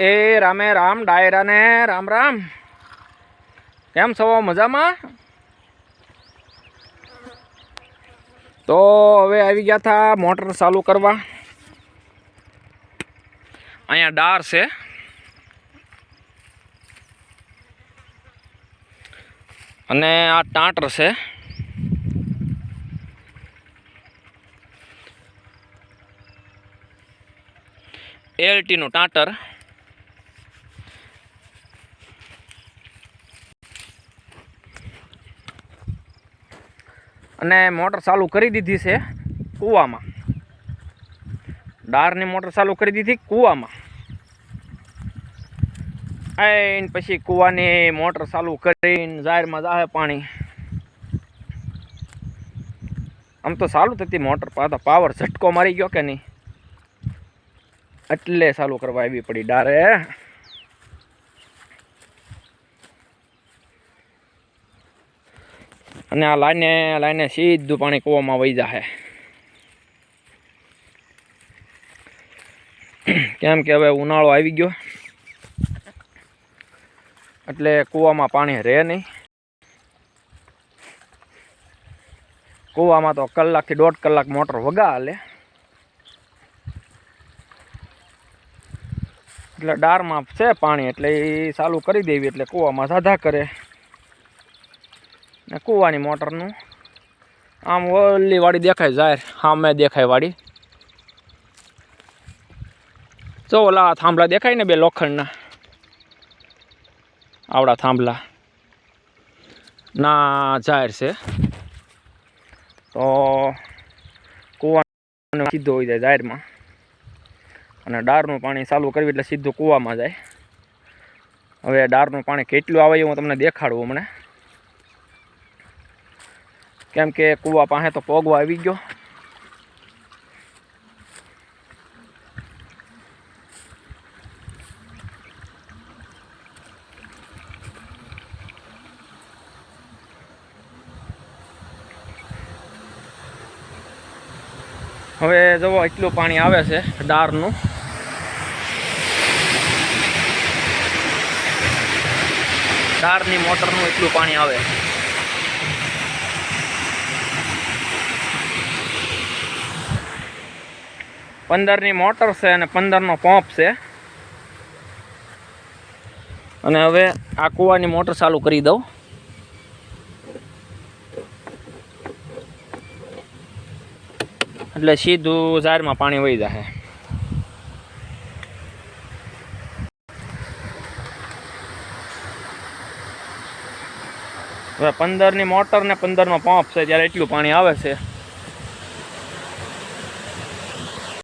એ રામે રામ, ડાયરાને રામ રામ. કેમ છો? મજામાં? તો હવે આવી ગયા હતા મોટર ચાલુ કરવા. અહીંયા ડાર છે. અને આ ટાંટર છે. એલટીનું ટાંટર. અને મોટર ચાલુ કરી દીધી છે કૂવામાં. ડારની મોટર ચાલુ કરી દીધી કૂવામાં. આઈને પછી કૂવાની મોટર ચાલુ કરીને જાહેરમાં જાહે પાણી. આમ તો ચાલુ થતી મોટર પાછો પાવર ઝટકો મારી ગયો કે નહીં? એટલે ચાલુ કરવા આવી પડી ડારે. અને આ લાઈને લાઈને સીધું પાણી કૂવામાં વહી જાહે. કેમ કે હવે ઉનાળો આવી ગયો. એટલે કૂવામાં પાણી રહે નહીં. કૂવામાં તો કલાકથી દોઢ કલાક મોટર વગા હાલે એટલે ડારમાં છે પાણી, એટલે એ ચાલુ કરી દેવી, એટલે કૂવામાં સાધા કરે. ને કૂવાની મોટરનું. આમ ઓલી વાડી દેખાય જાહેર, સામે દેખાય વાડી. જો ઓલા થાંભલા દેખાય ને બે લોખંડના? આવડા થાંભલા. ના, જાહેર છે. તો કૂવાનું સીધો હોય જાય જાહેરમાં. અને ડારનું પાણી ચાલુ કરવી એટલે સીધું કૂવામાં જાય. હવે ડારનું પાણી કેટલું આવે એ હું તમને દેખાડું હમણાં. કેમ કે કૂવા પાસે તો પોગવા આવી ગયો. હવે જુઓ, એટલું પાણી આવે છે દારનું દારની મોટરનું એટલું પાણી આવે. પંદરની મોટર છે અને પંદરનો પંપ છે. અને હવે આ કૂવાની મોટર ચાલુ કરી દઉં. એટલે સીધું ઝાડમાં પાણી વહી જાય હવે પંદરની મોટર ને પંદરનો પંપ છે, ત્યારે એટલું પાણી આવે છે.